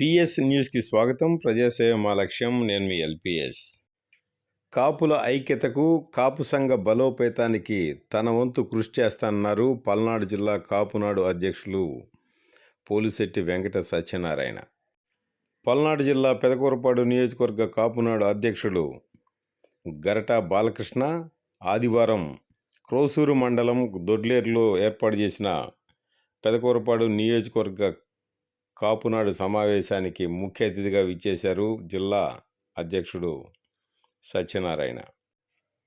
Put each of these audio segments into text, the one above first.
PS న్యూస్కి స్వాగతం. ప్రజాసేవ మా లక్ష్యం. నేను మీ ఎల్పిఎస్. కాపుల ఐక్యతకు కాపు సంఘ బలోపేతానికి తన వంతు కృషి చేస్తానన్నారు పల్నాడు జిల్లా కాపునాడు అధ్యక్షులు పోలిశెట్టి వెంకట సత్యనారాయణ. పల్నాడు జిల్లా పెదకూరపాడు నియోజకవర్గ కాపునాడు అధ్యక్షుడు గరటా బాలకృష్ణ ఆదివారం క్రోసూరు మండలం దొడ్లేరులో ఏర్పాటు చేసిన పెదకూరపాడు నియోజకవర్గ కాపునాడు సమావేశానికి ముఖ్య అతిథిగా విచ్చేశారు జిల్లా అధ్యక్షుడు సత్యనారాయణ.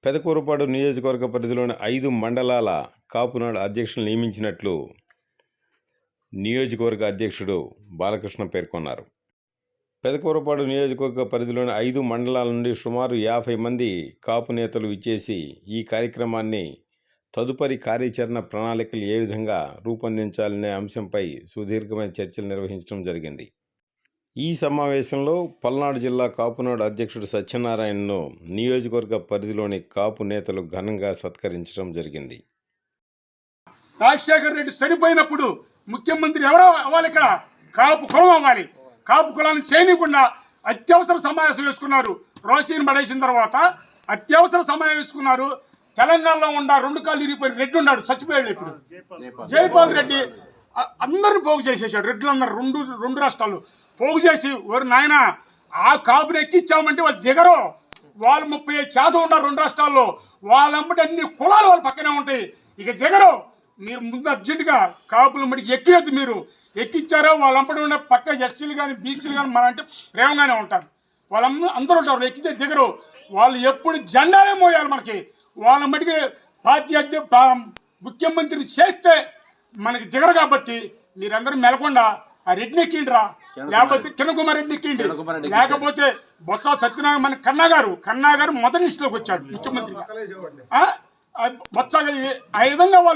పెదకూరపాడు నియోజకవర్గ పరిధిలోని ఐదు మండలాల కాపునాడు అధ్యక్షులు నియమించినట్లు నియోజకవర్గ అధ్యక్షుడు బాలకృష్ణ పేర్కొన్నారు. పెదకూరపాడు నియోజకవర్గ పరిధిలోని ఐదు మండలాల నుండి సుమారు యాభై మంది కాపు నేతలు విచ్చేసి ఈ కార్యక్రమాన్ని తదుపరి కార్యాచరణ ప్రణాళికలు ఏ విధంగా రూపొందించాలనే అంశంపై సుదీర్ఘమైన చర్చలు నిర్వహించడం జరిగింది. ఈ సమావేశంలో పల్నాడు జిల్లా కాపునాడు అధ్యక్షుడు సత్యనారాయణను నియోజకవర్గ పరిధిలోని కాపు నేతలు ఘనంగా సత్కరించడం జరిగింది. రాజశేఖర రెడ్డి చనిపోయినప్పుడు ముఖ్యమంత్రి ఎవరో అవ్వాలి ఇక్కడ? కాపు కులం అవ్వాలి. కాపు కులాన్ని చేయనికుండా అత్యవసర సమావేశం వేసుకున్నారు. రోషిని పడేసిన తర్వాత అత్యవసర సమావేశం వేసుకున్నారు. తెలంగాణలో ఉన్న రెండు కాళ్ళు ఇరిగిపోయిన రెడ్డి ఉన్నాడు చచ్చిపోయాడు ఇప్పుడు. జైపాల్. రెడ్డి అందరిని పోగు చేసేసాడు. రెడ్లు అందరు రెండు రెండు రాష్ట్రాలు. పోగు చేసి ఓరి నాయన ఆ కాపుని ఎక్కిచ్చామంటే వాళ్ళు దిగరు. వాళ్ళు ముప్పై ఐదు శాతం ఉన్నారు రెండు రాష్ట్రాల్లో వాళ్ళంబటి అన్ని కులాలు వాళ్ళ పక్కనే ఉంటాయి. ఇక దిగరు. మీరు ముందు అర్జెంటుగా కాపులు మడికి ఎక్కియద్దు మీరు. ఎక్కిచ్చారో వాళ్ళంపటి ఉన్న పక్క ఎస్సీలు కానీ బీసీలు కానీ మన అంటే ప్రేమగానే ఉంటారు. వాళ్ళందరూ అందరూ ఉంటారు ఎక్కితే దిగరు. వాళ్ళు ఎప్పుడు జెండాలే మోయాలి మనకి. వాళ్ళ మటుకి పార్టీ అధ్య పా- ముఖ్యమంత్రి చేస్తే మనకి దిగరు కాబట్టి మీరందరూ మెలకుండా ఆ రెడ్డిని ఎక్కిండ్రా. లేకపోతే కిరణ్ కుమార్ రెడ్డిని ఎక్కిండి. లేకపోతే బొత్స సత్యనారాయణ మన కన్నా గారు కన్నా గారు మొదటి లిస్టులోకి వచ్చాడు? ఆ? బొత్స ఆ విధంగా వాళ్ళు